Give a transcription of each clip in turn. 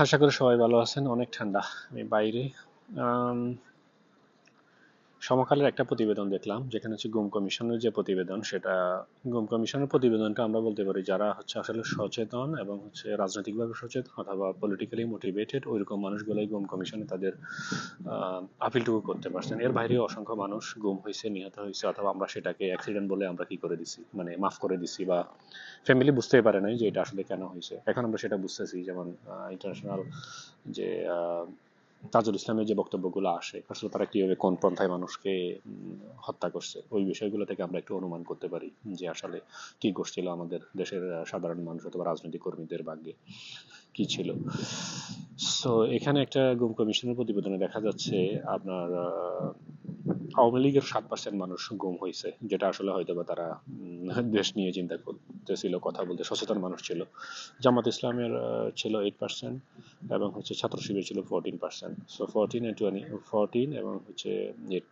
আশা করি সবাই ভালো আছেন। অনেক ঠান্ডা আমি বাইরে। সমকালের একটা প্রতিবেদন দেখলাম, যেখানে হচ্ছে গুম কমিশনের যে প্রতিবেদন, সেটা গুম কমিশনের প্রতিবেদনটা আমরা বলতে পারি যারা হচ্ছে আসলে সচেতন এবং হচ্ছে রাজনৈতিকভাবে সচেতন অথবা পলিটিক্যালি মোটিভেটেড ওইরকম মানুষগুলোই গুম কমিশনে তাদের আপিলটুকু করতে পারছেন। এর বাইরেও অসংখ্য মানুষ গুম হয়েছে, নিহত হয়েছে, অথবা আমরা সেটাকে অ্যাক্সিডেন্ট বলে আমরা কি করে দিছি মানে মাফ করে দিছি বা ফ্যামিলি বুঝতেই পারে নাই যে এটা আসলে কেন হয়েছে। এখন আমরা সেটা বুঝতেছি, যেমন ইন্টারন্যাশনাল যে তাজুল ইসলামের যে বক্তব্যগুলো আসে আসলে তারা কীভাবে কোন পন্থায় মানুষকে হত্যা করছে, ওই বিষয়গুলো থেকে আমরা একটু অনুমান করতে পারি যে আসলে কি ঘটছিল আমাদের দেশের সাধারণ মানুষ অথবা রাজনৈতিক কর্মীদের ভাগ্যে, কি ছিল? সো এখানে একটা গুম কমিশনের প্রতিবেদনে দেখা যাচ্ছে আপনার আওয়ামী লীগের সাত পার্সেন্ট মানুষ গুম হয়েছে যেটা আসলে হয়তো বা তারা দেশ নিয়ে চিন্তা করতেছিল, কথা বলতে সচেতন মানুষ ছিল। জামাত ইসলামের ছিল এইট পার্সেন্ট এবং হচ্ছে ছাত্র শিবির ছিল fourteen percent so fourteen twenty fourteen এবং হচ্ছে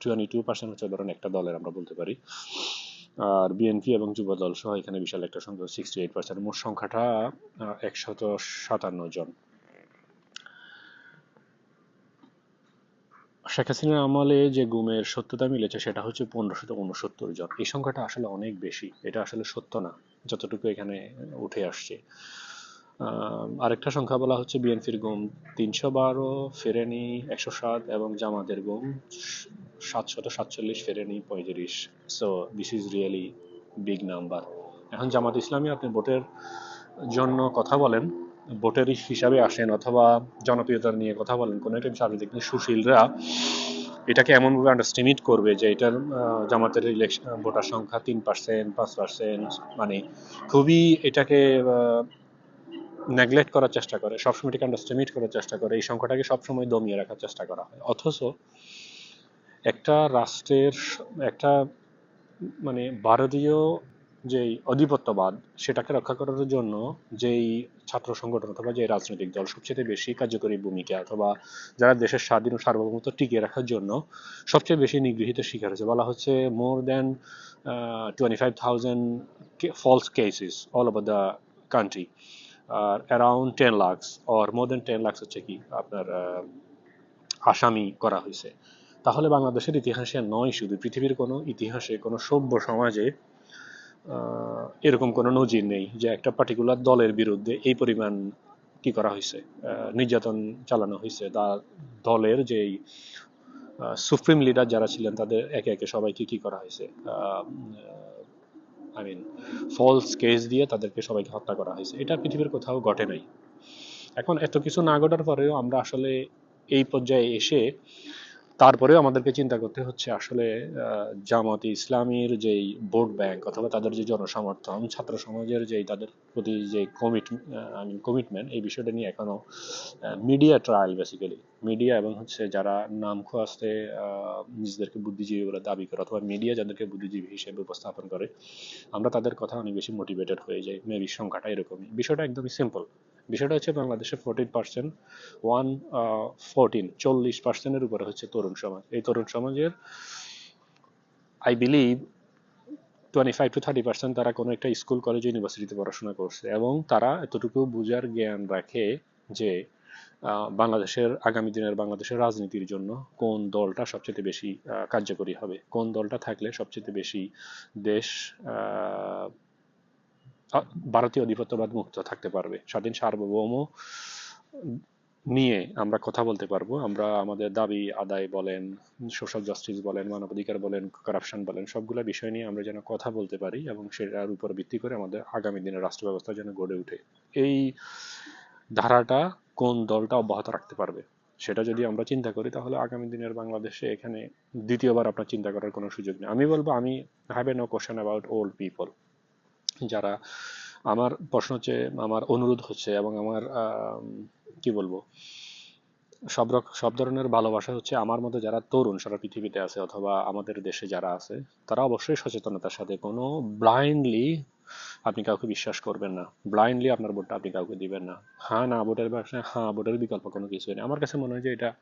টোয়েন্টি টু পার্সেন্ট হচ্ছে ধরেন একটা দলের আমরা বলতে পারি। আর বিএনপি এবং যুব দল সহ এখানে বিশাল একটা সংখ্যা সিক্সটি এইট পার্সেন্ট মোট সংখ্যাটা একশত সাতান্ন জন। শেখ হাসিনার আমলে যে গুমের সত্যতা মিলেছে, সেটা হচ্ছে পনেরোশত উনসত্তর জন। এই সংখ্যাটা আসলে অনেক বেশি। এটা আসলে সত্য না, যতটুকু এখানে উঠে আসছে। আরেকটা সংখ্যা বলা হচ্ছে বিএনপির গুম। তিনশো বারো ফেরেনি, একশো সাত এবং জামাতের গুম। সাতশত সাতচল্লিশ ফেরেনি, পঁয়ত্রিশ। So this is really big number এখন জামাত ইসলামী আপনি ভোটের জন্য কথা বলেন ভোটের হিসাবে আসেন অথবা জনপ্রিয়তা নিয়ে কথা বলেন, কোনো একটা বিষয় দেখবেন সুশীলরা এটাকে এমনভাবে আন্ডারস্টিমেট করবে যে এটার জামাতের ইলেকশন ভোটার সংখ্যা তিন পার্সেন্ট পাঁচ পার্সেন্ট মানে খুবই এটাকে নেগলেক্ট করার চেষ্টা করে, সবসময় এটাকে আন্ডারস্টিমেট করার চেষ্টা করে, এই সংখ্যাটাকে সবসময় দমিয়ে রাখার চেষ্টা করা হয়। অথচ একটা রাষ্ট্রের একটা মানে ভারতীয় যেই আধিপত্যবাদ সেটাকে রক্ষা করার জন্য যেই ছাত্র সংগঠন অথবা যে রাজনৈতিক দল সবচেয়ে বেশি কার্যকরী ভূমিকা অথবা যারা দেশের স্বাধীন ও সার্বভৌমত্ব টিকিয়ে রাখার জন্য সবচেয়ে বেশি নিগৃহীত শিকার হয়েছে। বলা হচ্ছে more than twenty five thousand false cases all over the country R around ten lakhs or more than ten lakhs হচ্ছে কি আপনার আসামি করা হয়েছে। তাহলে বাংলাদেশের ইতিহাসে নয় শুধু, পৃথিবীর কোনো ইতিহাসে কোনো সভ্য সমাজে এরকম কোনো নজির নেই যে একটা পার্টিকুলার দলের বিরুদ্ধে এই পরিমাণ কি করা হয়েছে নির্যাতন চালানো হয়েছে। তা দলের যেই সুপ্রিম লিডার যারা ছিলেন তাদের একে একে সবাইকে কি করা হয়েছে? আই মিন ফলস কেস দিয়ে তাদেরকে সবাইকে হত্যা করা হয়েছে। এটা পৃথিবীর কোথাও ঘটে নাই। এখন এত কিছু না ঘটার পরেও আমরা আসলে এই পর্যায়ে এসে তারপরেও আমাদেরকে চিন্তা করতে হচ্ছে আসলে জামাতে ইসলামীর যেই ভোট ব্যাংক অথবা তাদের যে জনসমর্থন, ছাত্র সমাজের যেই তাদের প্রতি যে কমিট আই মিন কমিটমেন্ট এই বিষয়টা নিয়ে এখনও মিডিয়া ট্রায়াল বেসিক্যালি মিডিয়া এবং হচ্ছে যারা নাম খোয়াস্তে নিজেদেরকে বুদ্ধিজীবী বলে দাবি করে অথবা মিডিয়া যাদেরকে বুদ্ধিজীবী হিসেবে উপস্থাপন করে, আমরা তাদের কথা অনেক বেশি মোটিভেটেড হয়ে যাই। মেবি সংখ্যাটা এরকমই। বিষয়টা একদমই সিম্পল বিষয়টা হচ্ছে বাংলাদেশে ফোরটিন পার্সেন্ট ওয়ান ফোরটিন চল্লিশ পার্সেন্টের উপরে হচ্ছে তরুণ। সমাজ, এই তরুণ সমাজের I believe twenty five to thirty percent তারা কোনো একটা স্কুল কলেজ ইউনিভার্সিটিতে পড়াশোনা করছে এবং তারা এতটুকু বুঝার জ্ঞান রাখে যে বাংলাদেশের আগামী দিনের বাংলাদেশের রাজনীতির জন্য কোন দলটা সবচেয়ে বেশি কার্যকরী হবে। কোন দলটা থাকলে সবচেয়ে বেশি দেশ ভারতীয় আধিপত্যবাদ মুক্ত থাকতে পারবে? স্বাধীন সার্বভৌম নিয়ে আমরা কথা বলতে পারব। আমরা আমাদের দাবি আদায় বলেন সোশ্যাল জাস্টিস বলেন মানবাধিকার বলেন কারাপশন বলেন সবগুলো বিষয় নিয়ে আমরা যেন কথা বলতে পারি এবং সেটার উপর ভিত্তি করে আমাদের আগামী দিনের রাষ্ট্র ব্যবস্থা যেন গড়ে ওঠে। এই ধারাটা কোন দলটা অব্যাহত রাখতে পারবে সেটা যদি আমরা চিন্তা করি তাহলে আগামী দিনের বাংলাদেশে এখানে দ্বিতীয়বার আপনার চিন্তা করার কোনো সুযোগ নেই। আমি বলব আমি have a no question about old people যারা আমার প্রশ্ন হচ্ছে আমার অনুরোধ হচ্ছে এবং আমার আম, কি বলব? সব রকম সব ধরনের ভালোবাসা হচ্ছে আমার মতো যারা তরুণ সারা পৃথিবীতে আছে অথবা আমাদের দেশে যারা আছে, তারা অবশ্যই সচেতনতার সাথে কোনো ব্লাইন্ডলি আপনি কাউকে বিশ্বাস করবেন না। ব্লাইন্ডলি আপনার ভোটটা আপনি কাউকে দিবেন না। হ্যাঁ না, ভোটের হ্যাঁ ভোটের বিকল্প কোনো কিছুই নেই। আমার কাছে মনে হয় যে এটা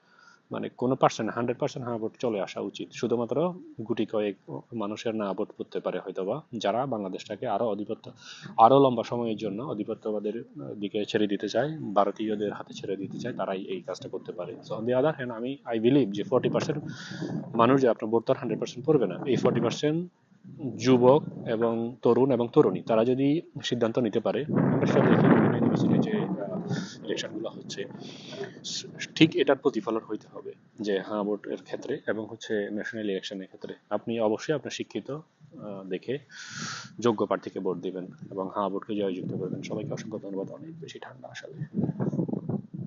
মানে কোনো পার্সেন্ট হান্ড্রেড পার্সেন্ট হ্যাঁ ভোট চলে আসা উচিত। শুধুমাত্র গুটি কয়েক মানুষের না ভোট পড়তে পারে হয়তোবা, যারা বাংলাদেশটাকে আরও আধিপত্য আরও লম্বা সময়ের জন্য আধিপত্যবাদের দিকে ছেড়ে দিতে চায়, ভারতীয়দের হাতে ছেড়ে দিতে চায়, তারাই এই কাজটা করতে পারে। অন দি আদার হ্যান্ড আমি আই বিলিভ যে ফর্টি পার্সেন্ট মানুষ যে আপনার ভোট তো হান্ড্রেড পার্সেন্ট পড়বে না। এই ফর্টি পার্সেন্ট যুবক এবং তরুণ এবং তরুণী, তারা যদি সিদ্ধান্ত নিতে পারে হচ্ছে। ঠিক এটার প্রতিফলন হইতে হবে যে হ্যাঁ ভোটের ক্ষেত্রে এবং হচ্ছে ন্যাশনাল ইলেকশনের ক্ষেত্রে। আপনি অবশ্যই আপনার শিক্ষিত দেখে যোগ্য প্রার্থীকে ভোট দিবেন এবং হ্যাঁ ভোটকে জয়যুক্ত করবেন। সবাইকে অসংখ্য ধন্যবাদ। অনেক বেশি ঠান্ডা আসলে